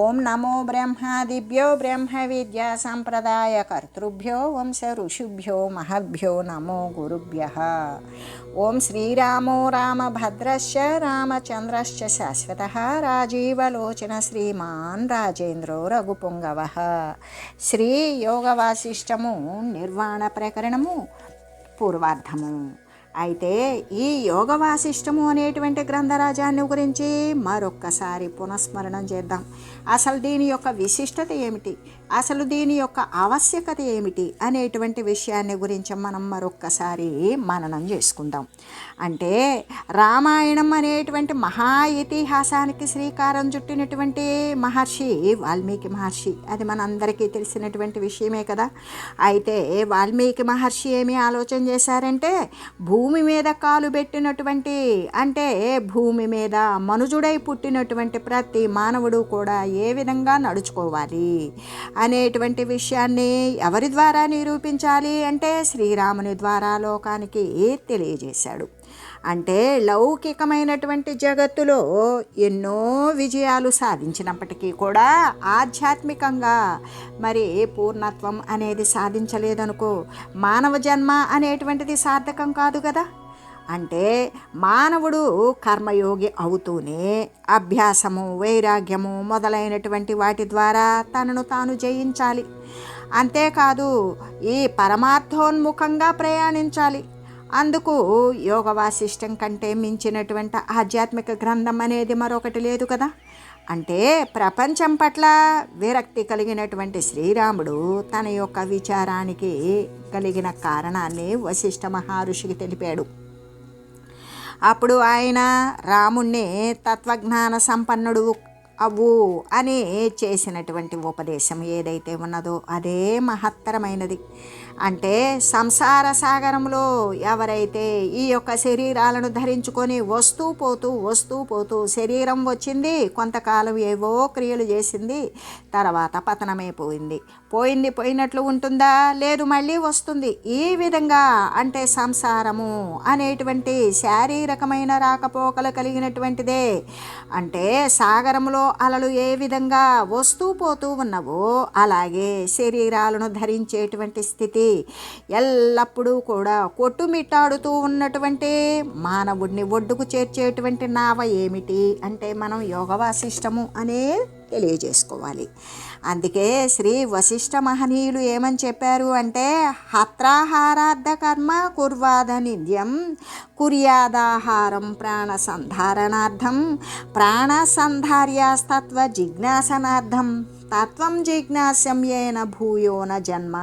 ఓం నమో బ్రహ్మాదిభ్యో బ్రహ్మ విద్యా సంప్రదాయ కర్తృభ్యో వంశ ఋషుభ్యో మహభ్యో నమో గురుభ్య. ఓం శ్రీరామో రామభద్రశ్చ రామచంద్రశ్చ శాశ్వత. రాజీవలోచన శ్రీమాన్ రాజేంద్రో రఘుపుంగవ. శ్రీ యోగవాసిష్టము నిర్వాణ ప్రకరణము పూర్వార్థము అయితే ఈ యోగ వాసిష్టము అనేటువంటి గ్రంథరాజాన్ని గురించి మరొక్కసారి పునఃస్మరణం చేద్దాం. అసలు దీని యొక్క విశిష్టత ఏమిటి? అసలు దీని యొక్క ఆవశ్యకత ఏమిటి అనేటువంటి విషయాన్ని గురించి మనం మరొక్కసారి మననం చేసుకుందాం. అంటే రామాయణం అనేటువంటి మహా ఇతిహాసానికి శ్రీకారం చుట్టినటువంటి మహర్షి వాల్మీకి మహర్షి అది మనందరికీ తెలిసినటువంటి విషయమే కదా. అయితే వాల్మీకి మహర్షి ఏమి ఆలోచన చేశారంటే భూమి మీద కాలు పెట్టినటువంటి అంటే భూమి మీద మనుజుడై పుట్టినటువంటి ప్రతి మానవుడు కూడా ఏ విధంగా నడుచుకోవాలి? అనేటువంటి విషయాన్ని ఎవరి ద్వారా నిరూపించాలి అంటే శ్రీరాముని ద్వారా లోకానికి తెలియజేశాడు? అంటే లౌకికమైనటువంటి జగత్తులో ఎన్నో విజయాలు సాధించినప్పటికీ కూడా ఆధ్యాత్మికంగా మరి పూర్ణత్వం అనేది సాధించలేదనుకో మానవ జన్మ అనేటువంటిది సార్థకం కాదు కదా? అంటే మానవుడు కర్మయోగి అవుతూనే అభ్యాసము వైరాగ్యము మొదలైనటువంటి వాటి ద్వారా తనను తాను జయించాలి. అంతేకాదు ఈ పరమార్థోన్ముఖంగా ప్రయాణించాలి. అందుకు యోగ వాసిష్టం కంటే మించినటువంటి ఆధ్యాత్మిక గ్రంథం అనేది మరొకటి లేదు కదా. అంటే ప్రపంచం పట్ల విరక్తి కలిగినటువంటి శ్రీరాముడు తన యొక్క విచారానికి కలిగిన కారణాన్ని వశిష్ఠ మహర్షికి తెలిపాడు. అప్పుడు ఆయన రాముణ్ణి తత్వజ్ఞాన సంపన్నుడు అవ్వు అని చేసినటువంటి ఉపదేశం ఏదైతే ఉన్నదో అదే మహత్తరమైనది. అంటే సంసార సాగరంలో ఎవరైతే ఈ యొక్క శరీరాలను ధరించుకొని వస్తూ పోతూ వస్తూ పోతూ శరీరం వచ్చింది కొంతకాలం ఏవో క్రియలు చేసింది తర్వాత పతనమైపోయింది. పోయింది పోయినట్లు ఉంటుందా? లేదు మళ్ళీ వస్తుంది. ఈ విధంగా అంటే సంసారము అనేటువంటి శారీరకమైన రాకపోకలు కలిగినటువంటిదే. అంటే సాగరంలో అలలు ఏ విధంగా వస్తూ పోతూ ఉన్నవో అలాగే శరీరాలను ధరించేటువంటి స్థితి ఎల్లప్పుడూ కూడా కొట్టుమిట్టాడుతూ ఉన్నటువంటి మానవుడిని ఒడ్డుకు చేర్చేటువంటి నావ ఏమిటి అంటే మనం యోగవాసిష్టము అనే తెలియజేసుకోవాలి. అందుకే శ్రీ వశిష్ఠ మహనీయులు ఏమని చెప్పారు అంటే హత్రాహారార్థ కర్మ కుర్వాద నిత్యం కుర్యాదాహారం ప్రాణసంధారణార్థం ప్రాణసంధార్యాస్తత్వ జిజ్ఞాసనార్థం. తత్వం జిజ్ఞాస్యమ్యేన భూయోన జన్మ.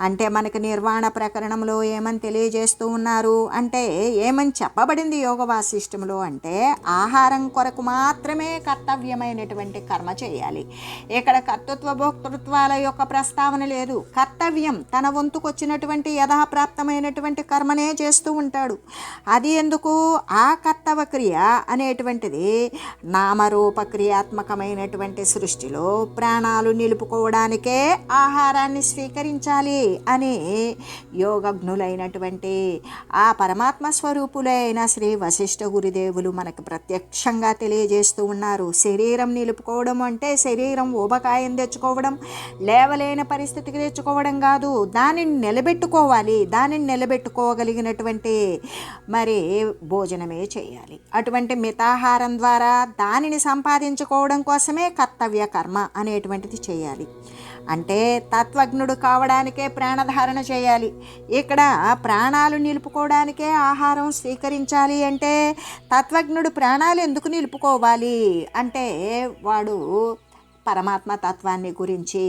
అంటే మనకు నిర్వాణ ప్రకరణంలో ఏమని తెలియజేస్తూ ఉన్నారు? అంటే ఏమని చెప్పబడింది యోగ వాసిష్టంలో అంటే ఆహారం కొరకు మాత్రమే కర్తవ్యమైనటువంటి కర్మ చేయాలి. ఇక్కడ కర్తృత్వ భోక్తృత్వాల యొక్క ప్రస్తావన లేదు. కర్తవ్యం తన వంతుకొచ్చినటువంటి యథాప్రాప్తమైనటువంటి కర్మనే చేస్తూ ఉంటాడు. అది ఎందుకు? ఆ కర్తవ క్రియ అనేటువంటిది నామరూప క్రియాత్మకమైనటువంటి సృష్టిలో ప్రాణాలు నిలుపుకోవడానికే ఆహారాన్ని స్వీకరించాలి అని యోగజ్ఞులైనటువంటి ఆ పరమాత్మ స్వరూపులైన శ్రీ వశిష్ఠ గురుదేవులు మనకు ప్రత్యక్షంగా తెలియజేస్తూ ఉన్నారు. శరీరం నిలుపుకోవడం అంటే శరీరం ఊబకాయం తెచ్చుకోవడం లేవలేని పరిస్థితికి తెచ్చుకోవడం కాదు. దానిని నిలబెట్టుకోవాలి. దానిని నిలబెట్టుకోగలిగినటువంటి మరి భోజనమే చేయాలి. అటువంటి మితాహారం ద్వారా దానిని సంపాదించుకోవడం కోసమే కర్తవ్య కర్మ అనేటువంటిది చేయాలి. అంటే తత్వజ్ఞుడు కావడానికే ప్రాణధారణ చేయాలి. ఇక్కడ ప్రాణాలు నిలుపుకోవడానికే ఆహారం స్వీకరించాలి అంటే తత్వజ్ఞుడు ప్రాణాలు ఎందుకు నిలుపుకోవాలి? అంటే వాడు పరమాత్మ తత్వాన్ని గురించి.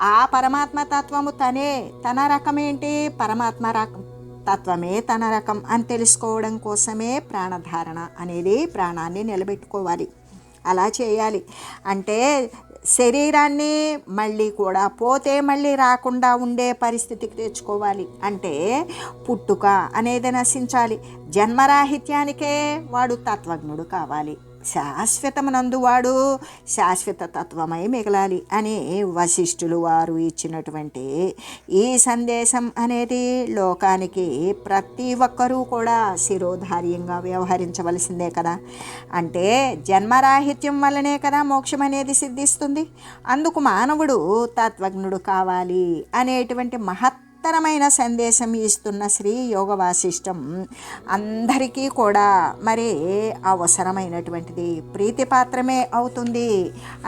ఆ పరమాత్మ తత్వము తనే తన రకమేంటి పరమాత్మ రకం తత్వమే తన రకం అని తెలుసుకోవడం కోసమే ప్రాణధారణ అనేది ప్రాణాన్ని నిలబెట్టుకోవాలి. అలా చేయాలి. అంటే శరీరాన్ని మళ్ళీ కూడా పోతే మళ్ళీ రాకుండా ఉండే పరిస్థితికి తెచ్చుకోవాలి. అంటే పుట్టుక అనేది నశించాలి. జన్మరాహిత్యానికే వాడు తత్వజ్ఞుడు కావాలి. శాశ్వతమునందు వాడు శాశ్వత తత్వమై మిగలాలి అని వశిష్ఠులు వారు ఇచ్చినటువంటి ఈ సందేశం అనేది లోకానికి ప్రతి ఒక్కరూ కూడా శిరోధార్యంగా వ్యవహరించవలసిందే కదా. అంటే జన్మరాహిత్యం వల్లనే కదా మోక్షం అనేది సిద్ధిస్తుంది. అందుకు మానవుడు తత్వజ్ఞుడు కావాలి అనేటువంటి మహత్ మహత్తరమైన సందేశం ఇస్తున్న శ్రీ యోగ వాసిష్టం అందరికీ కూడా మరి అవసరమైనటువంటిది ప్రీతిపాత్రమే అవుతుంది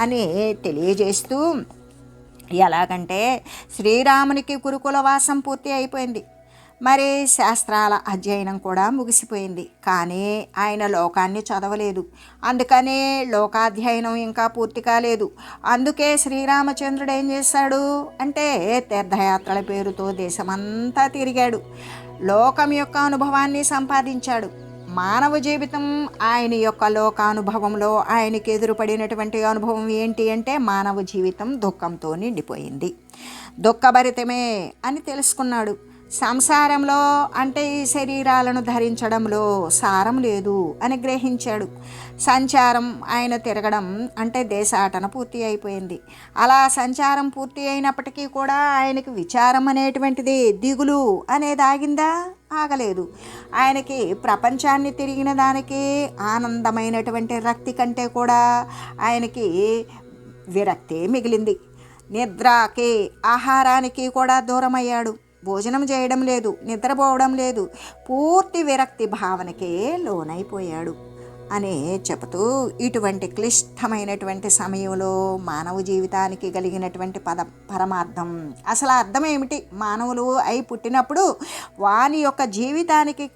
అని తెలియజేస్తూ ఎలాగంటే శ్రీరామునికి గురుకుల వాసం పూర్తి అయిపోయింది. మరి శాస్త్రాల అధ్యయనం కూడా ముగిసిపోయింది. కానీ ఆయన లోకాన్ని చదవలేదు. అందుకనే లోకాధ్యయనం ఇంకా పూర్తి కాలేదు. అందుకే శ్రీరామచంద్రుడు ఏం చేశాడు అంటే తీర్థయాత్రల పేరుతో దేశమంతా తిరిగాడు. లోకం యొక్క అనుభవాన్ని సంపాదించాడు. మానవ జీవితం ఆయన యొక్క లోకానుభవంలో ఆయనకి ఎదురుపడినటువంటి అనుభవం ఏంటి అంటే మానవ జీవితం దుఃఖంతో నిండిపోయింది. దుఃఖభరితమే అని తెలుసుకున్నాడు. సంసారంలో అంటే ఈ శరీరాలను ధరించడంలో సారం లేదు అని గ్రహించాడు. సంచారం ఆయన తిరగడం అంటే దేశాటన పూర్తి అయిపోయింది. అలా సంచారం పూర్తి అయినప్పటికీ కూడా ఆయనకి విచారం అనేటువంటిది దిగులు అనేది ఆగిందా ఆగలేదు. ఆయనకి ప్రపంచాన్ని తిరిగిన దానికి ఆనందమైనటువంటి రక్తి కంటే కూడా ఆయనకి విరక్తే మిగిలింది. నిద్రకి ఆహారానికి కూడా దూరమయ్యాడు. భోజనం చేయడం లేదు నిద్రపోవడం లేదు. పూర్తి విరక్తి భావనకే లోనైపోయాడు అనే చెబుతూ ఇటువంటి క్లిష్టమైనటువంటి సమయంలో మానవ జీవితానికి కలిగినటువంటి పద పరమార్థం. అసలు అర్థం ఏమిటి? మానవులు అయి పుట్టినప్పుడు వాని యొక్క జీవితానికి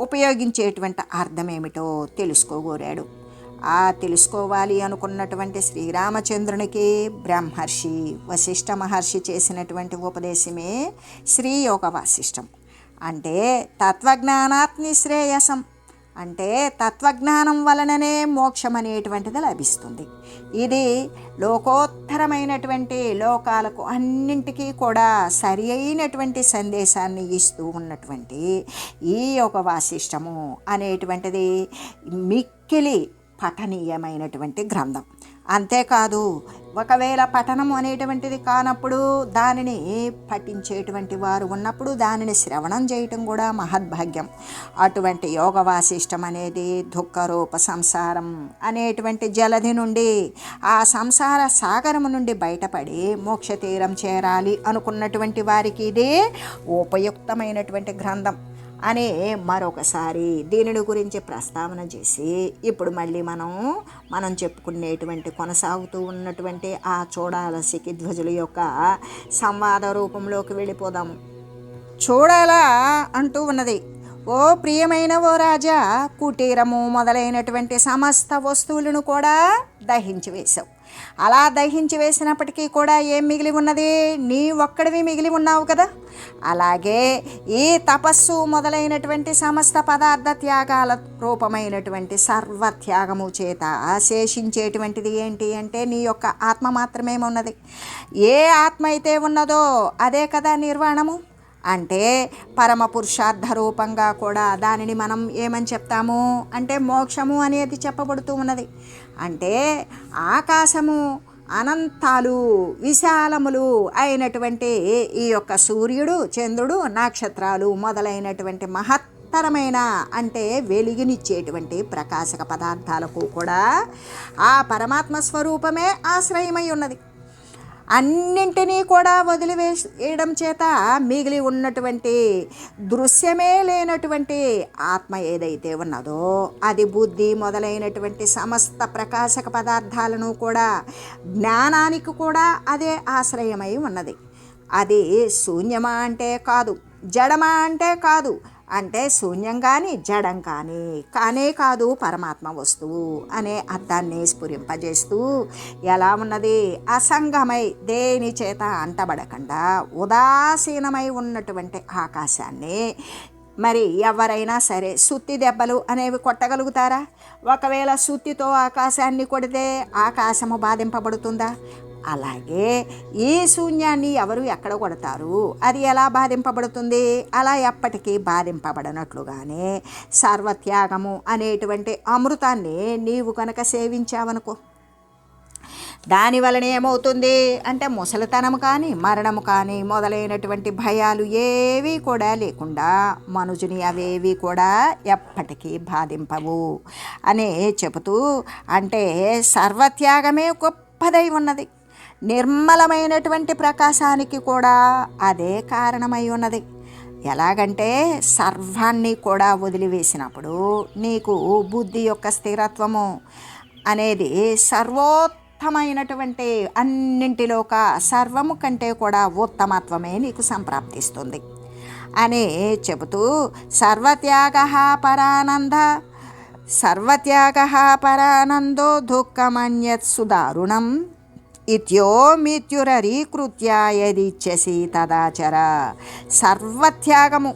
ఉపయోగించేటువంటి అర్థం ఏమిటో తెలుసుకోగోరాడు. ఆ తెలుసుకోవాలి అనుకున్నటువంటి శ్రీరామచంద్రునికి బ్రహ్మర్షి వశిష్ఠ మహర్షి చేసినటువంటి ఉపదేశమే శ్రీ యోగ వాసిష్టం అంటే తత్వజ్ఞానాత్ని శ్రేయసం. అంటే తత్వజ్ఞానం వలననే మోక్షం అనేటువంటిది లభిస్తుంది. ఇది లోకోత్తరమైనటువంటి లోకాలకు అన్నింటికీ కూడా సరి అయినటువంటి సందేశాన్ని ఇస్తూ ఉన్నటువంటి ఈ యొక్క వాసిష్టము అనేటువంటిది మిక్కిలి పఠనీయమైనటువంటి గ్రంథం. అంతేకాదు ఒకవేళ పఠనం అనేటువంటిది కానప్పుడు దానిని పఠించేటువంటి వారు ఉన్నప్పుడు దానిని శ్రవణం చేయటం కూడా మహద్భాగ్యం. అటువంటి యోగ వాసిష్టం అనేది దుఃఖరూప సంసారం అనేటువంటి జలధి నుండి ఆ సంసార సాగరం నుండి బయటపడి మోక్ష తీరం చేరాలి అనుకున్నటువంటి వారికి ఇదే ఉపయుక్తమైనటువంటి గ్రంథం. అని మరొకసారి దీనిని గురించి ప్రస్తావన చేసి ఇప్పుడు మళ్ళీ మనం మనం చెప్పుకునేటువంటి కొనసాగుతూ ఉన్నటువంటి ఆ చూడాల ధ్వజుల యొక్క సంవాద రూపంలోకి వెళ్ళిపోదాం. చూడాలా అంటూ ఉన్నది ఓ ప్రియమైన ఓ రాజా కుటీరము మొదలైనటువంటి సమస్త వస్తువులను కూడా దహించి వేశావు. అలా దహించి వేసినప్పటికీ కూడా ఏం మిగిలి ఉన్నది? నీ ఒక్కడివి మిగిలి ఉన్నావు కదా? అలాగే ఈ తపస్సు మొదలైనటువంటి సమస్త పదార్థ త్యాగాల రూపమైనటువంటి సర్వత్యాగము చేత శేషించేటువంటిది ఏంటి అంటే నీ యొక్క ఆత్మ మాత్రమే ఉన్నది. ఏ ఆత్మ అయితే ఉన్నదో అదే కదా నిర్వాణము. అంటే పరమ పురుషార్థ రూపంగా కూడా దానిని మనం ఏమని చెప్తాము? అంటే మోక్షము అనేది చెప్పబడుతూ ఉన్నది. అంటే ఆకాశము అనంతాలు విశాలములు అయినటువంటి ఈ యొక్క సూర్యుడు చంద్రుడు నక్షత్రాలు మొదలైనటువంటి మహత్తరమైన అంటే వెలుగునిచ్చేటువంటి ప్రకాశక పదార్థాలకు కూడా ఆ పరమాత్మ స్వరూపమే ఆశ్రయమై ఉన్నది. అన్నింటినీ కూడా వదిలివేయడం చేత మిగిలి ఉన్నటువంటి దృశ్యమే లేనటువంటి ఆత్మ ఏదైతే ఉన్నదో అది బుద్ధి మొదలైనటువంటి సమస్త ప్రకాశక పదార్థాలను కూడా జ్ఞానానికి కూడా అదే ఆశ్రయమై ఉన్నది. అది శూన్యమా అంటే కాదు జడమా అంటే కాదు అంటే శూన్యం కానీ జడం కానీ కానే కాదు పరమాత్మ వస్తువు అనే అర్థాన్ని స్ఫురింపజేస్తూ ఎలా ఉన్నది? అసంగమై దేని చేత అంటబడకుండా ఉదాసీనమై ఉన్నటువంటి ఆకాశాన్ని మరి ఎవరైనా సరే సుత్తి దెబ్బలు అనేవి కొట్టగలుగుతారా? ఒకవేళ సుత్తితో ఆకాశాన్ని కొడితే ఆకాశము బాధింపబడుతుందా? అలాగే ఈ శూన్యాన్ని ఎవరు ఎక్కడ కొడతారు? అది ఎలా బాధింపబడుతుంది? అలా ఎప్పటికీ బాధింపబడినట్లుగానే సర్వత్యాగము అనేటువంటి అమృతాన్ని నీవు కనుక సేవించావనుకో. దాని వలన ఏమవుతుంది? అంటే ముసలితనము కానీ మరణము కానీ మొదలైనటువంటి భయాలు ఏవి కూడా లేకుండా మనుజుని అవేవి కూడా ఎప్పటికీ బాధింపవు అని చెబుతూ అంటే సర్వత్యాగమే గొప్పదై ఉన్నది. నిర్మలమైనటువంటి ప్రకాశానికి కూడా అదే కారణమై ఉన్నది. ఎలాగంటే సర్వాన్ని కూడా వదిలివేసినప్పుడు నీకు బుద్ధి యొక్క స్థిరత్వము అనేది సర్వోత్తమైనటువంటి అన్నింటిలోక సర్వము కంటే కూడా ఉత్తమత్వమే నీకు సంప్రాప్తిస్తుంది. అని చెబుతూ సర్వత్యాగ పరానంద సర్వత్యాగ పరానందో దుఃఖమన్యత్ సుదారుణం ఇత్యో మిత్యురరీకృత్య యదిచ్చసి తదాచర సర్వత్యాగము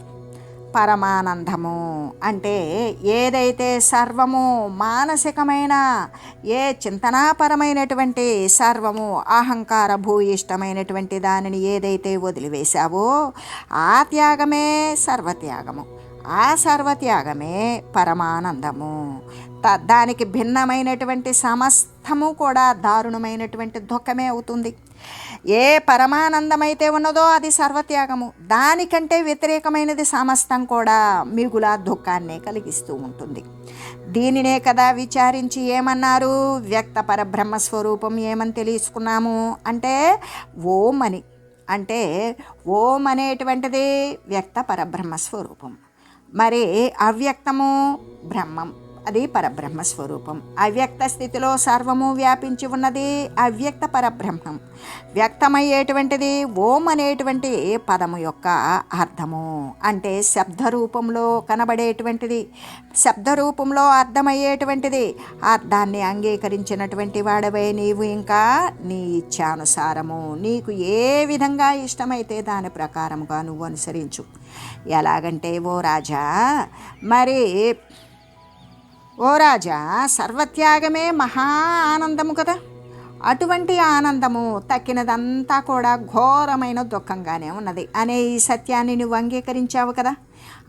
పరమానందము అంటే ఏదైతే సర్వము మానసికమైన ఏ చింతనాపరమైనటువంటి సర్వము అహంకార భూయిష్టమైనటువంటి దానిని ఏదైతే వదిలివేశావో ఆ త్యాగమే సర్వత్యాగము. ఆ సర్వత్యాగమే పరమానందము. త- దానికి భిన్నమైనటువంటి సమస్తము కూడా దారుణమైనటువంటి దుఃఖమే అవుతుంది. ఏ పరమానందమైతే ఉన్నదో అది సర్వత్యాగము. దానికంటే వ్యతిరేకమైనది సమస్తం కూడా మిగుల దుఃఖాన్నే కలిగిస్తూ ఉంటుంది. దీనినే కదా విచారించి ఏమన్నారు? వ్యక్త పరబ్రహ్మ స్వరూపం ఏమని తెలుసుకున్నాము? అంటే ఓం అని అంటే ఓం అనేటువంటిది వ్యక్త పరబ్రహ్మ స్వరూపం మరి అవ్యక్తము బ్రహ్మం. అది పరబ్రహ్మ స్వరూపం. అవ్యక్త స్థితిలో సర్వము వ్యాపించి ఉన్నది అవ్యక్త పరబ్రహ్మం. వ్యక్తమయ్యేటువంటిది ఓం అనేటువంటి పదము యొక్క అర్థము. అంటే శబ్ద రూపంలో కనబడేటువంటిది. శబ్ద రూపంలో అర్థమయ్యేటువంటిది. అర్థాన్ని అంగీకరించినటువంటి వాడవే నీవు ఇంకా నీ ఇచ్ఛానుసారము. నీకు ఏ విధంగా ఇష్టమైతే దాని ప్రకారముగా నువ్వు అనుసరించు. ఎలాగంటే ఓ రాజా మరి ఓ రాజా సర్వత్యాగమే మహా ఆనందము కదా? అటువంటి ఆనందము తక్కినదంతా కూడా ఘోరమైన దుఃఖంగానే ఉన్నది. అనే ఈ సత్యాన్ని నువ్వు అంగీకరించావు కదా?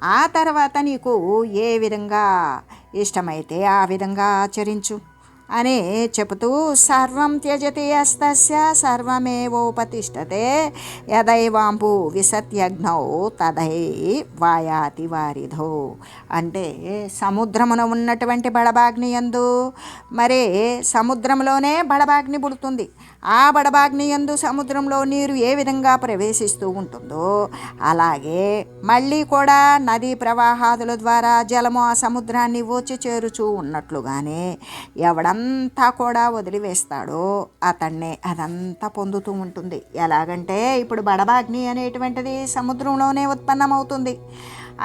ఆ తర్వాత నీకు ఏ విధంగా ఇష్టమైతే ఆ విధంగా ఆచరించు. అని చెబుతూ సర్వం త్యజతి అస్తస్య సర్వమేవోపతిష్టతే యదైవాంబు విసత్యగ్నౌ తదై వాయాతి వారిధో. అంటే సముద్రమున ఉన్నటువంటి బడబాగ్ని యందు మరి సముద్రంలోనే బడబాగ్ని పుడుతుంది. ఆ బడబాగ్నియందు సముద్రంలో నీరు ఏ విధంగా ప్రవేశిస్తూ ఉంటుందో అలాగే మళ్ళీ కూడా నదీ ప్రవాహాదుల ద్వారా జలము ఆ సముద్రాన్ని వచ్చి చేరుచూ ఉన్నట్లుగానే ఎవడంతా కూడా వదిలివేస్తాడో అతన్నే అదంతా పొందుతూ ఉంటుంది. ఎలాగంటే ఇప్పుడు బడబాగ్ని అనేటువంటిది సముద్రంలోనే ఉత్పన్నమవుతుంది.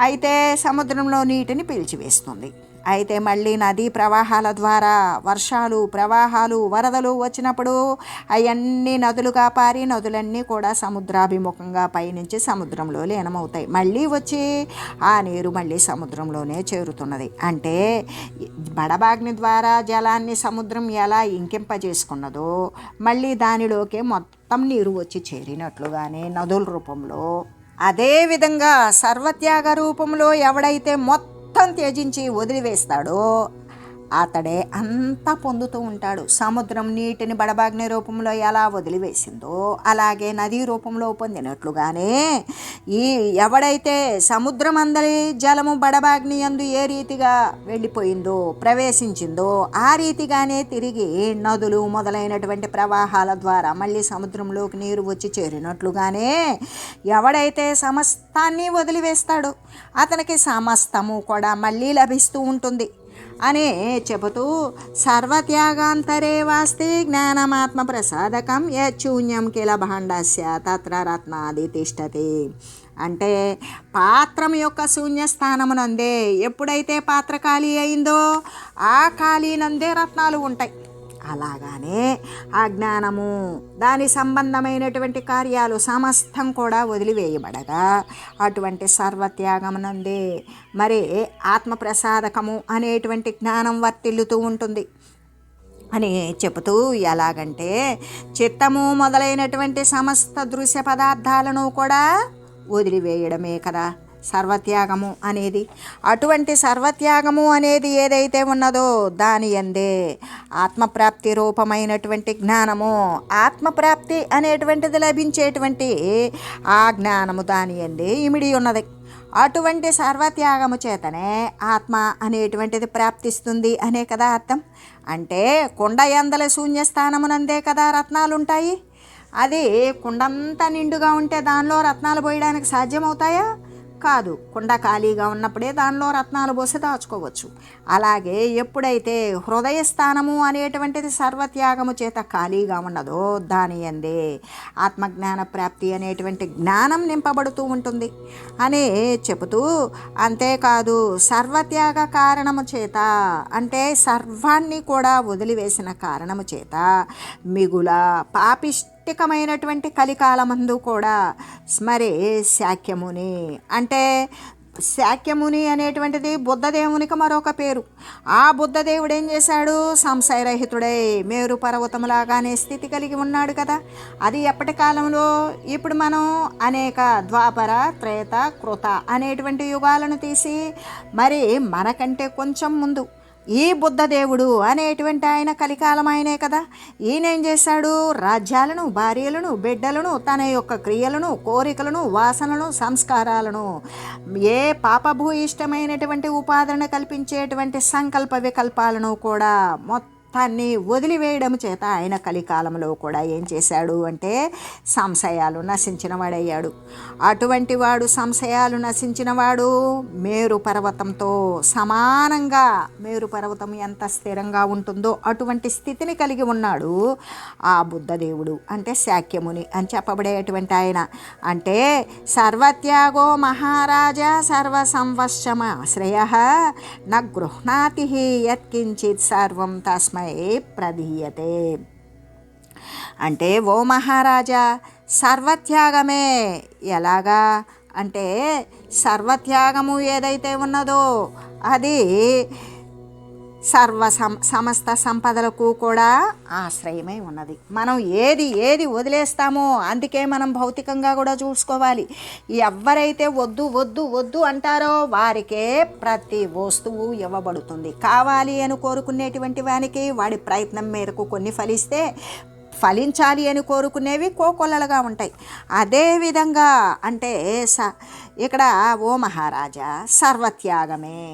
అయితే సముద్రంలో నీటిని పీల్చివేస్తుంది. అయితే మళ్ళీ నదీ ప్రవాహాల ద్వారా వర్షాలు ప్రవాహాలు వరదలు వచ్చినప్పుడు అవన్నీ నదులుగా పారి నదులన్నీ కూడా సముద్రాభిముఖంగా పయనించి సముద్రంలో లీనమవుతాయి. మళ్ళీ వచ్చి ఆ నీరు మళ్ళీ సముద్రంలోనే చేరుతున్నది. అంటే బడబాగ్ని ద్వారా జలాన్ని సముద్రం ఎలా ఇంకింపజేసుకున్నదో మళ్ళీ దానిలోకే మొత్తం నీరు వచ్చి చేరినట్లుగానే నదుల రూపంలో. అదేవిధంగా సర్వత్యాగ రూపంలో ఎవడైతే మొత్తం త్యజించి వదిలివేస్తాడో. అతడే అంతా పొందుతూ ఉంటాడు. సముద్రం నీటిని బడబాగ్ని రూపంలో ఎలా వదిలివేసిందో అలాగే నదీ రూపంలో పొందినట్లుగానే ఈ ఎవడైతే సముద్రం అందరి జలము బడబాగ్ని యందు ఏ రీతిగా వెళ్ళిపోయిందో ప్రవేశించిందో ఆ రీతిగానే తిరిగి నదులు మొదలైనటువంటి ప్రవాహాల ద్వారా మళ్ళీ సముద్రంలోకి నీరు వచ్చి చేరినట్లుగానే ఎవడైతే సమస్తాన్ని వదిలివేస్తాడో అతనికి సమస్తము కూడా మళ్ళీ లభిస్తూ ఉంటుంది. అనే చెబుతూ సర్వత్యాగాంతరే వాస్తి జ్ఞానమాత్మ ప్రసాదకం యశూన్యం కిల భాండస్య తత్ర రత్నాది తిష్టతి. అంటే పాత్రం యొక్క శూన్యస్థానమునందే ఎప్పుడైతే పాత్ర ఖాళీ అయిందో ఆ ఖాళీ నందే రత్నాలు ఉంటాయి. అలాగానే ఆ జ్ఞానము దాని సంబంధమైనటువంటి కార్యాలు సమస్తం కూడా వదిలివేయబడగా. అటువంటి సర్వత్యాగమునందే మరి ఆత్మప్రసాదకము అనేటువంటి జ్ఞానం వర్తిల్లుతూ ఉంటుంది. అని చెబుతూ ఎలాగంటే చిత్తము మొదలైనటువంటి సమస్త దృశ్య పదార్థాలను కూడా వదిలివేయడమే కదా. సర్వత్యాగము అనేది. అటువంటి సర్వత్యాగము అనేది ఏదైతే ఉన్నదో దాని ఎందే ఆత్మప్రాప్తి రూపమైనటువంటి జ్ఞానము. ఆత్మప్రాప్తి అనేటువంటిది లభించేటువంటి ఆ జ్ఞానము దాని ఎందే ఇమిడి ఉన్నది. అటువంటి సర్వత్యాగము చేతనే ఆత్మ అనేటువంటిది ప్రాప్తిస్తుంది అనే కదా అర్థం. అంటే కుండ ఎందల శూన్యస్థానమునందే కదా రత్నాలు ఉంటాయి అది కుండంతా నిండుగా ఉంటే దానిలో రత్నాలు పోయడానికి సాధ్యమవుతాయా? కాదు. కుండ ఖాళీగా ఉన్నప్పుడే దానిలో రత్నాలు పోసి దాచుకోవచ్చు. అలాగే ఎప్పుడైతే హృదయ స్థానము అనేటువంటిది సర్వత్యాగము చేత ఖాళీగా ఉన్నదో దాని ఎందే ఆత్మజ్ఞాన ప్రాప్తి అనేటువంటి జ్ఞానం నింపబడుతూ ఉంటుంది. అని చెబుతూ అంతేకాదు సర్వత్యాగ కారణము చేత అంటే సర్వాన్ని కూడా వదిలివేసిన కారణము చేత మిగుల పాపిష్ట పౌష్టికమైనటువంటి కలికాలమందు కూడా స్మరే శాక్యముని. అంటే శాక్యముని అనేటువంటిది బుద్ధదేవునికి మరొక పేరు. ఆ బుద్ధదేవుడు ఏం చేశాడు? సంశయరహితుడై మేరు పర్వతములాగానే స్థితి కలిగి ఉన్నాడు కదా. అది ఎప్పటి కాలంలో? ఇప్పుడు మనం అనేక ద్వాపర త్రేత కృత అనేటువంటి యుగాలను తీసి మరి మనకంటే కొంచెం ముందు ఈ బుద్ధదేవుడు అనేటువంటి ఆయన కలికాలం ఆయనే కదా. ఈయనేం చేశాడు? రాజ్యాలను భార్యలను బిడ్డలను తన యొక్క క్రియలను కోరికలను వాసనలను సంస్కారాలను ఏ పాపభూయిష్టమైనటువంటి ఉపాధన కల్పించేటువంటి సంకల్ప వికల్పాలను కూడా మొత్తం తన్ని వదిలివేయడం చేత ఆయన కలికాలంలో కూడా ఏం చేశాడు అంటే సంశయాలు నశించిన వాడయ్యాడు. అటువంటి వాడు సంశయాలు నశించిన వాడు మేరు పర్వతంతో సమానంగా మేరు పర్వతం ఎంత స్థిరంగా ఉంటుందో అటువంటి స్థితిని కలిగి ఉన్నాడు ఆ బుద్ధదేవుడు అంటే శాక్యముని అని చెప్పబడేటువంటి ఆయన. అంటే సర్వత్యాగో మహారాజా సర్వ ఆశ్రయ న గృహ్ణాతి యత్కించిత్ సర్వం తస్మై ప్రదీయతే. అంటే ఓ మహారాజా సర్వత్యాగమే. ఎలాగా? అంటే సర్వత్యాగము ఏదైతే ఉన్నదో అది సర్వ సం సమస్త సంపదలకు కూడా ఆశ్రయమై ఉన్నది. మనం ఏది ఏది వదిలేస్తామో అందుకే మనం భౌతికంగా కూడా చూసుకోవాలి. ఎవరైతే వద్దు వద్దు వద్దు అంటారో వారికే ప్రతి వస్తువు ఇవ్వబడుతుంది. కావాలి అని కోరుకునేటువంటి వానికి వాడి ప్రయత్నం మేరకు కొన్ని ఫలిస్తే ఫలించాలి అని కోరుకునేవి కోకొల్లలుగా ఉంటాయి. అదేవిధంగా అంటే స ఇక్కడ ఓ మహారాజా సర్వత్యాగమే.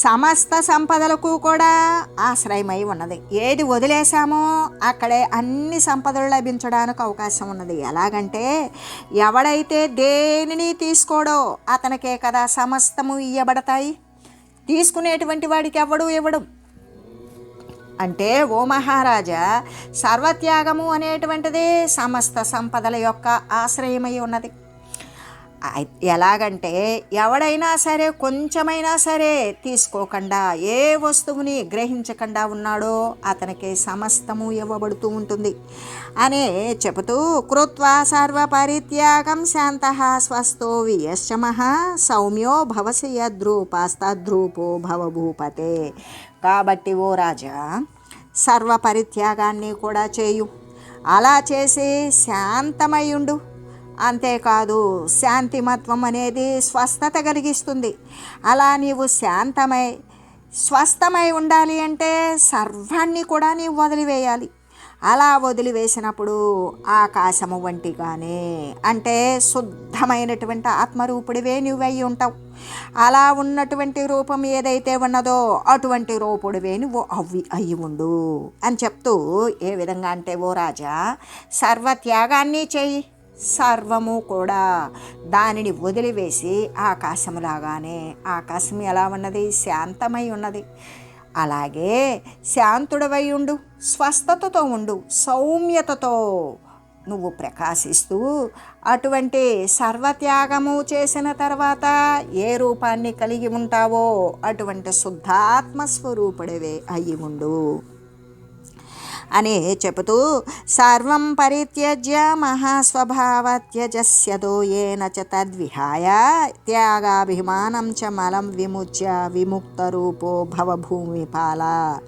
సమస్త సంపదలకు కూడా ఆశ్రయమై ఉన్నది. ఏది వదిలేశామో అక్కడే అన్ని సంపదలు లభించడానికి అవకాశం ఉన్నది. ఎలాగంటే ఎవడైతే దేనిని తీసుకోడో అతనికే కదా సమస్తము ఇయ్యబడతాయి. తీసుకునేటువంటి వాడికి ఎవడు ఇవ్వడం. అంటే ఓ మహారాజా సర్వత్యాగము అనేటువంటిది సమస్త సంపదల యొక్క ఆశ్రయమై ఉన్నది. ఎలాగంటే ఎవడైనా సరే కొంచెమైనా సరే తీసుకోకుండా ఏ వస్తువుని గ్రహించకుండా ఉన్నాడో అతనికి సమస్తము ఇవ్వబడుతూ ఉంటుంది. అనే చెబుతూ కృత్వా సర్వ పరిత్యాగం శాంత స్వస్థో వియశ్చమ సౌమ్యో భవసి యద్రూపాస్తద్రూపో భవభూపతే. కాబట్టి ఓ రాజా సర్వ పరిత్యాగాన్ని కూడా చేయు. అలా చేసి శాంతమై ఉండు. అంతేకాదు శాంతిమత్వం అనేది స్వస్థత కలిగిస్తుంది. అలా నీవు శాంతమై స్వస్థమై ఉండాలి అంటే సర్వాన్ని కూడా నీవు వదిలివేయాలి. అలా వదిలివేసినప్పుడు ఆకాశము వంటిగానే అంటే శుద్ధమైనటువంటి ఆత్మరూపుడివే నువ్వై ఉంటావు. అలా ఉన్నటువంటి రూపం ఏదైతే ఉన్నదో అటువంటి రూపుడివే నువ్వు అవి అయి ఉండు అని చెప్తూ ఏ విధంగా అంటే ఓ రాజా సర్వత్యాగాన్ని చెయ్యి సర్వము కూడా దానిని వదిలివేసి ఆకాశములాగానే ఆకాశం ఎలా ఉన్నది? శాంతమై ఉన్నది. అలాగే శాంతుడవై ఉండు స్వస్థతతో ఉండు సౌమ్యతతో నువ్వు ప్రకాశిస్తూ అటువంటి సర్వత్యాగము చేసిన తర్వాత ఏ రూపాన్ని కలిగి ఉంటావో అటువంటి శుద్ధాత్మ స్వరూపుడవే అయి ఉండు. అని చెబుతూ సర్వం పరిత్యజ్య మహాస్వభావత్యజస్యదో ఏన చ తద్విహాయ త్యాగాభిమానం చ మలం విముచ్య విముక్త రూపో భవభూమిపాల.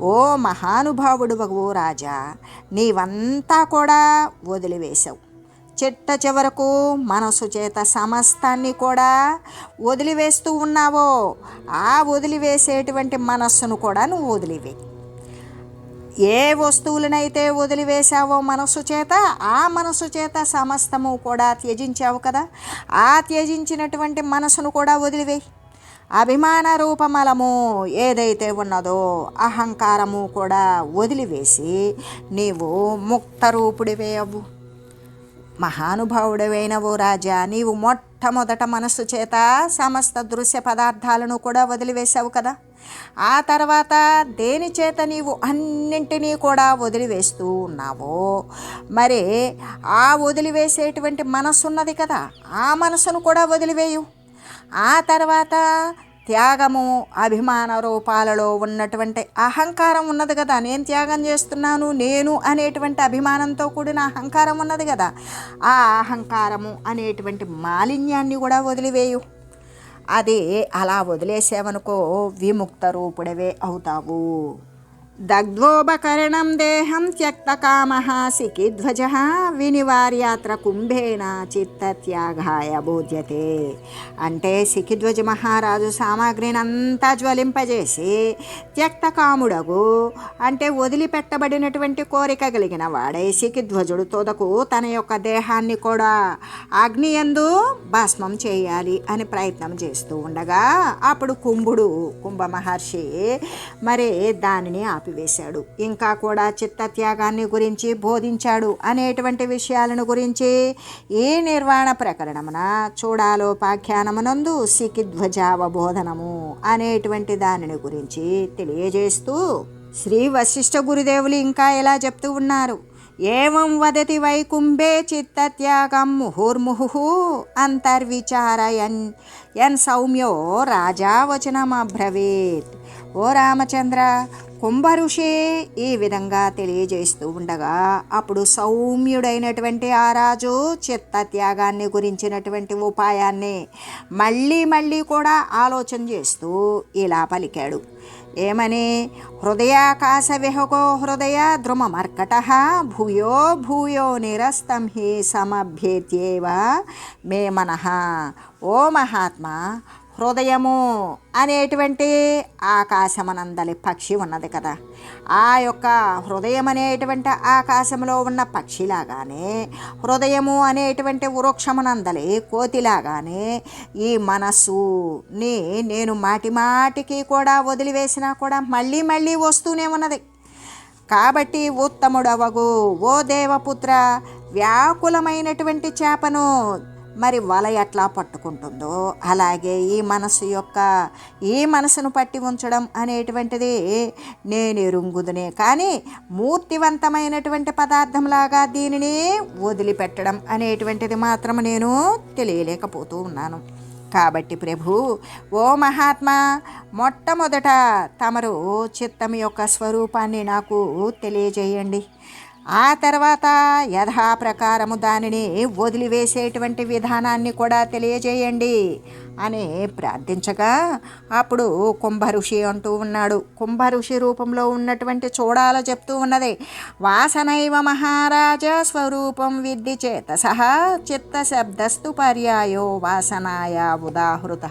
ఓ మహానుభావుడు ఓ రాజా నీవంతా కూడా వదిలివేశావు. చిట్ట చివరకు మనసు చేత సమస్తాన్ని కూడా వదిలివేస్తూ ఉన్నావో ఆ వదిలివేసేటువంటి మనస్సును కూడా నువ్వు వదిలివేయి ఏ వస్తువులనైతే వదిలివేశావో మనస్సు చేత ఆ మనస్సు చేత సమస్తము కూడా త్యజించావు కదా? ఆ త్యజించినటువంటి మనసును కూడా వదిలివేయి. అభిమాన రూపమలము ఏదైతే ఉన్నదో అహంకారము కూడా వదిలివేసి నీవు ముక్త రూపుడివే అవ్వు మహానుభావుడవైన ఓ రాజా నీవు మొట్టమొదట మనస్సు చేత సమస్త దృశ్య పదార్థాలను కూడా వదిలివేశావు కదా? ఆ తర్వాత దేని చేత నీవు అన్నింటినీ కూడా వదిలివేస్తూ ఉన్నావో? మరి ఆ వదిలివేసేటువంటి మనస్సు ఉన్నది కదా ఆ మనసును కూడా వదిలివేయు. ఆ తర్వాత త్యాగము అభిమాన రూపాలలో ఉన్నటువంటి అహంకారం ఉన్నది కదా నేను త్యాగం చేస్తున్నాను నేను అనేటువంటి అభిమానంతో కూడిన అహంకారం ఉన్నది కదా ఆ అహంకారము అనేటువంటి మాలిన్యాన్ని కూడా వదిలివేయు. అది అలా వదిలేసావనుకో విముక్త రూపుడవే అవుతావు. దగ్ధోపకరణం దేహం త్యక్తకామ సికిధ్వజ వినివార్యాత్ర కుంభేన చిత్తత్యాగాయ బోధ్యతే. అంటే సికిధ్వజ మహారాజు సామాగ్రిని అంతా జ్వలింపజేసి త్యక్తకాముడగు అంటే వదిలిపెట్టబడినటువంటి కోరిక కలిగిన వాడై సికిధ్వజుడు తొదకు తన యొక్క దేహాన్ని కూడా అగ్నియందు భస్మం చేయాలి అని ప్రయత్నం చేస్తూ ఉండగా అప్పుడు కుంభుడు కుంభ మహర్షి మరి దానిని ఆపివేశాడు. ఇంకా కూడా చిత్తత్యాగాన్ని గురించి బోధించాడు అనేటువంటి విషయాలను గురించి ఈ నిర్వాణ ప్రకరణమున చూడాలోపాఖ్యానమునందు సికిధ్వజావబోధనము అనేటువంటి దానిని గురించి తెలియజేస్తూ శ్రీ వశిష్ఠ గురుదేవులు ఇంకా ఇలా చెప్తూ ఉన్నారు. ఏవం వదతి వైకుంభే చిత్తత్యాగం ముహుర్ముహు అంతర్విచారయన్ ఎన్ సౌమ్యో రాజా వచనమబ్రవీత్ ఓ రామచంద్ర కుంభ ఈ విధంగా తెలియజేస్తూ ఉండగా అప్పుడు సౌమ్యుడైనటువంటి ఆ రాజు చిత్త త్యాగాన్ని గురించినటువంటి ఉపాయాన్ని మళ్ళీ మళ్ళీ కూడా ఆలోచన చేస్తూ ఇలా పలికాడు. ఏమని? హృదయాకాశ విహగో హృదయ ద్రుమమర్కట భూయో భూయో నిరస్తం హి సమభ్యేత్యేవ మే మన. ఓ మహాత్మా హృదయము అనేటువంటి ఆకాశమనందలి పక్షి ఉన్నది కదా. ఆ యొక్క హృదయం అనేటువంటి ఆకాశంలో ఉన్న పక్షిలాగానే హృదయము అనేటువంటి వృక్షమునందలి కోతిలాగానే ఈ మనస్సుని నేను మాటి మాటికి కూడా వదిలివేసినా కూడా మళ్ళీ మళ్ళీ వస్తూనే ఉన్నది. కాబట్టి ఉత్తముడవగు ఓ దేవపుత్ర వ్యాకులమైనటువంటి చేపను మరి వల ఎట్లా పట్టుకుంటుందో అలాగే ఈ మనసు యొక్క ఈ మనసును పట్టి ఉంచడం అనేటువంటిది నేను ఎరుంగుదునే కానీ మూర్తివంతమైనటువంటి పదార్థంలాగా దీనిని వదిలిపెట్టడం అనేటువంటిది మాత్రం నేను తెలియలేకపోతూ ఉన్నాను. కాబట్టి ప్రభు ఓ మహాత్మా మొట్టమొదట తమరు చిత్తం యొక్క స్వరూపాన్ని నాకు తెలియజేయండి. ఆ తర్వాత యథాప్రకారము దానిని వదిలివేసేటువంటి విధానాన్ని కూడా తెలియజేయండి అని ప్రార్థించగా అప్పుడు కుంభఋషి అంటూ ఉన్నాడు. కుంభఋషి రూపంలో ఉన్నటువంటి చూడాల చెప్తూ ఉన్నది వాసనైవ మహారాజ స్వరూపం విద్ది చేత సహా చిత్త శబ్దస్తు పర్యాయో వాసనాయ ఉదాహృత.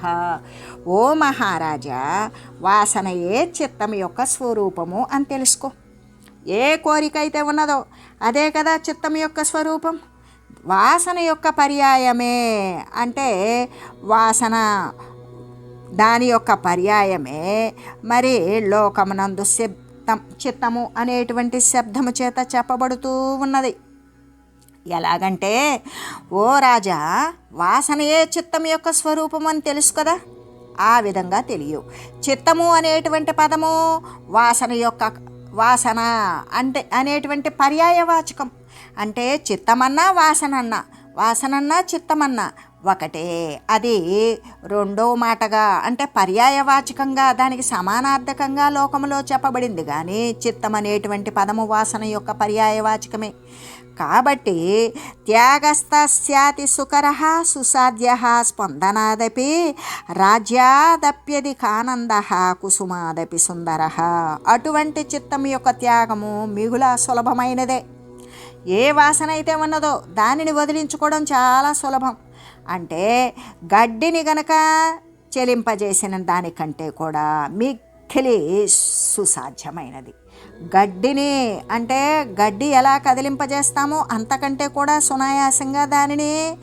ఓ మహారాజా వాసనయే చిత్తం యొక్క స్వరూపము అని తెలుసుకో. ఏ కోరిక అయితే ఉన్నదో అదే కదా చిత్తం యొక్క స్వరూపం. వాసన యొక్క పర్యాయమే అంటే వాసన దాని యొక్క పర్యాయమే. మరి లోకమునందు శబ్దం చిత్తము అనేటువంటి శబ్దము చేత చెప్పబడుతూ ఉన్నది. ఎలాగంటే ఓ రాజా వాసనయే చిత్తం యొక్క స్వరూపం అని తెలుసు కదా? ఆ విధంగా తెలియవు. చిత్తము అనేటువంటి పదము వాసన యొక్క వాసన అంటే అనేటువంటి పర్యాయవాచకం. అంటే చిత్తమన్నా వాసనన్నా వాసనన్నా చిత్తమన్నా. ఒకటే అది రెండో మాటగా అంటే పర్యాయవాచకంగా దానికి సమానార్థకంగా లోకంలో చెప్పబడింది. కానీ చిత్తం అనేటువంటి పదము వాసన యొక్క పర్యాయవాచకమే. కాబట్టి త్యాగస్తస్యాతి సుకర సుసాధ్య స్పందనాదపి రాజ్యాదప్యది కానంద కుసుమాదపి సుందర. అటువంటి చిత్తం యొక్క త్యాగము మిగుల సులభమైనదే. ఏ వాసన అయితే ఉన్నదో దానిని వదిలించుకోవడం చాలా సులభం. అంటే గడ్డిని గనక చెలింపజేసిన దానికంటే కూడా మిక్కిలి సుసాధ్యమైనది. గడ్డిని అంటే గడ్డి ఎలా కదిలింపజేస్తామో అంతకంటే కూడా సునాయాసంగా దానిని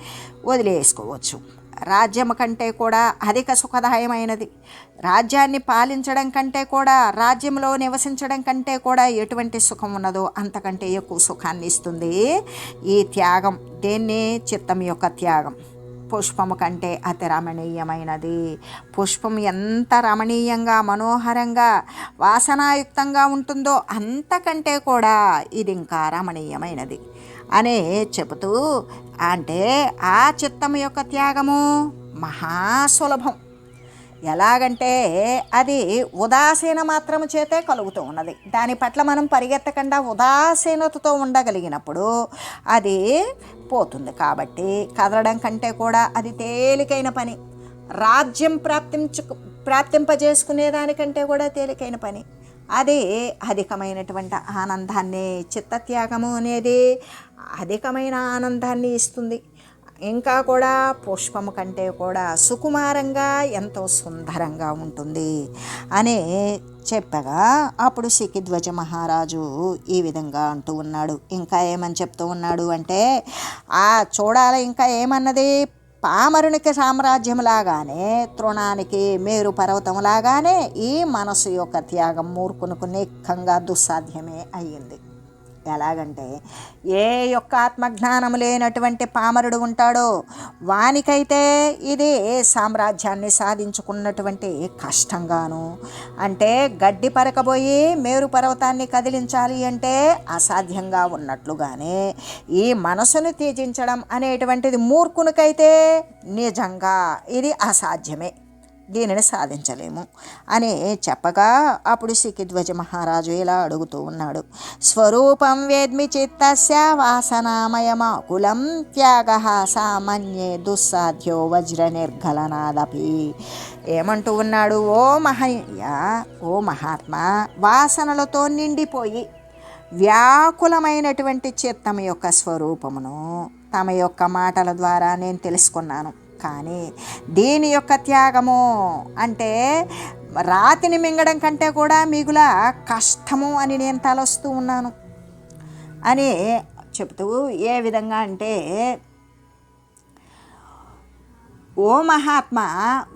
వదిలేసుకోవచ్చు. రాజ్యం కంటే కూడా అధిక సుఖదాయమైనది. రాజ్యాన్ని పాలించడం కంటే కూడా రాజ్యంలో నివసించడం కంటే కూడా ఎటువంటి సుఖం ఉన్నదో అంతకంటే ఎక్కువ సుఖాన్ని ఇస్తుంది ఈ త్యాగం. దేన్ని? చిత్తం యొక్క త్యాగం. పుష్పము కంటే అతి రమణీయమైనది పుష్పం ఎంత రమణీయంగా మనోహరంగా వాసనాయుక్తంగా ఉంటుందో అంతకంటే కూడా ఇది ఇంకా రమణీయమైనది. అని చెబుతూ అంటే ఆ చిత్తం యొక్క త్యాగము మహాసులభం ఎలాగంటే అది ఉదాసీన మాత్రము చేతే కలుగుతూ ఉన్నది. దాని పట్ల మనం పరిగెత్తకుండా ఉదాసీనతతో ఉండగలిగినప్పుడు అది పోతుంది. కాబట్టి కదలడం కంటే కూడా అది తేలికైన పని. రాజ్యం ప్రాప్తించు ప్రాప్తింపజేసుకునే దానికంటే కూడా తేలికైన పని. అది అధికమైనటువంటి ఆనందాన్ని చిత్తత్యాగము అనేది అధికమైన ఆనందాన్ని ఇస్తుంది. ఇంకా కూడా పుష్పము కంటే కూడా సుకుమారంగా ఎంతో సుందరంగా ఉంటుంది అనే చెప్పగా అప్పుడు సికిధ్వజ మహారాజు ఈ విధంగా అంటూ ఉన్నాడు. ఇంకా ఏమని చెప్తూ ఉన్నాడు అంటే ఆ చూడాలి ఇంకా ఏమన్నది పామరునికి సామ్రాజ్యంలాగానే తృణానికి మేరు పర్వతంలాగానే ఈ మనసు యొక్క త్యాగం మూర్ఖునుకు నిఖంగా దుస్సాధ్యమే అయ్యింది. ఎలాగంటే ఏ యొక్క ఆత్మజ్ఞానం లేనటువంటి పామరుడు ఉంటాడో వానికైతే ఇది సామ్రాజ్యాన్ని సాధించుకున్నటువంటి కష్టంగాను. అంటే గడ్డి పరకబోయి మేరు పర్వతాన్ని కదిలించాలి అంటే అసాధ్యంగా ఉన్నట్లుగానే ఈ మనసును త్యజించడం అనేటువంటిది మూర్ఖునికైతే నిజంగా ఇది అసాధ్యమే. దీనిని సాధించలేము అని చెప్పగా అప్పుడు సికిధ్వజ మహారాజు ఇలా అడుగుతూ ఉన్నాడు. స్వరూపం వేద్మి చిత్తస్య వాసనామయమాకులం త్యాగ సామాన్యే దుస్సాధ్యో వజ్ర నిర్గలనాదపి ఏమంటూ ఉన్నాడు ఓ మహయ్య ఓ మహాత్మా వాసనలతో నిండిపోయి వ్యాకులమైనటువంటి చిత్తం యొక్క స్వరూపమును తమ యొక్క మాటల ద్వారా నేను తెలుసుకున్నాను. కానీ దీని యొక్క త్యాగము అంటే రాతిని మింగడం కంటే కూడా మిగుల కష్టము అని నేను తలొస్తూ ఉన్నాను. అని చెబుతూ ఏ విధంగా అంటే ఓ మహాత్మ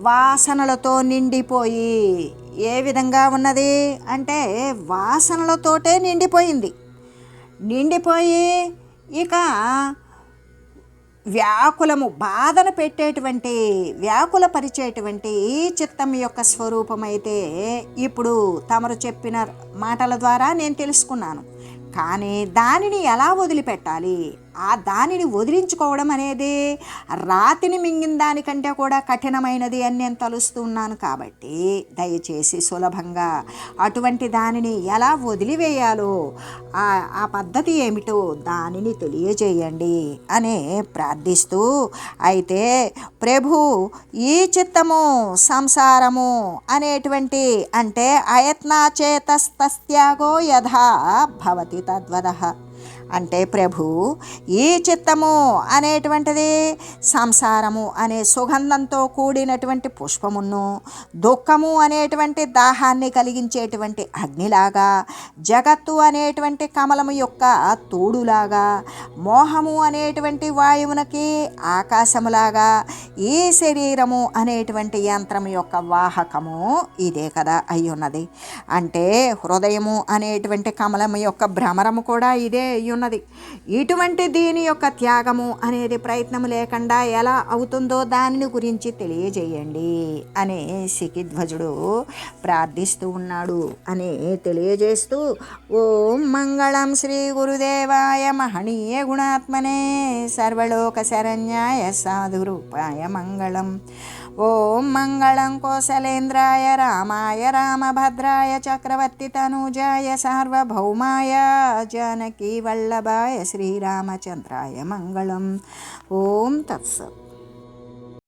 వాసనలతో నిండిపోయి ఏ విధంగా ఉన్నది? అంటే వాసనలతోటే నిండిపోయింది. నిండిపోయి ఇక వ్యాకులము బాధను పెట్టేటువంటి వ్యాకుల పరిచేటువంటి ఈ చిత్తం యొక్క స్వరూపమైతే ఇప్పుడు తమరు చెప్పిన మాటల ద్వారా నేను తెలుసుకున్నాను. కానీ దానిని ఎలా వదిలిపెట్టాలి? ఆ దానిని వదిలించుకోవడం అనేది రాతిని మింగిన దానికంటే కూడా కఠినమైనది అని నేను తలుస్తున్నాను కాబట్టి దయచేసి సులభంగా అటువంటి దానిని ఎలా వదిలివేయాలో ఆ పద్ధతి ఏమిటో దానిని తెలియజేయండి అని ప్రార్థిస్తూ అయితే ప్రభు ఈ చిత్తము సంసారము అనేటువంటి అంటే అయత్నాచేతస్తస్త్యాగో యథా భవతి తద్వద. అంటే ప్రభు ఈ చిత్తము అనేటువంటిది సంసారము అనే సుగంధంతో కూడినటువంటి పుష్పమును దుఃఖము అనేటువంటి దాహాన్ని కలిగించేటువంటి అగ్నిలాగా జగత్తు అనేటువంటి కమలము యొక్క తోడులాగా మోహము అనేటువంటి వాయువునకి ఆకాశములాగా ఈ శరీరము అనేటువంటి యంత్రం యొక్క వాహకము ఇదే కదా అయి ఉన్నది అంటే హృదయము అనేటువంటి కమలము యొక్క భ్రమరము కూడా ఇదే అయ్యున్నది. ఉన్నది. ఇటువంటి దీని యొక్క త్యాగము అనేది ప్రయత్నం లేకుండా ఎలా అవుతుందో దానిని గురించి తెలియజేయండి అనే సికిధ్వజుడు ప్రార్థిస్తూ ఉన్నాడు అని తెలియజేస్తూ ఓం మంగళం శ్రీ గురుదేవాయ మహనీయ గుణాత్మనే సర్వలోక శరణ్యాయ సాధురూపాయ మంగళం. ॐ मङ्गलं कोसलेन्द्राय रामाय रामभद्राय चक्रवर्तितनूजाय सार्वभौमाय जानकीवल्लभाय श्रीरामचन्द्राय मङ्गलम् ॐ तत्सत्।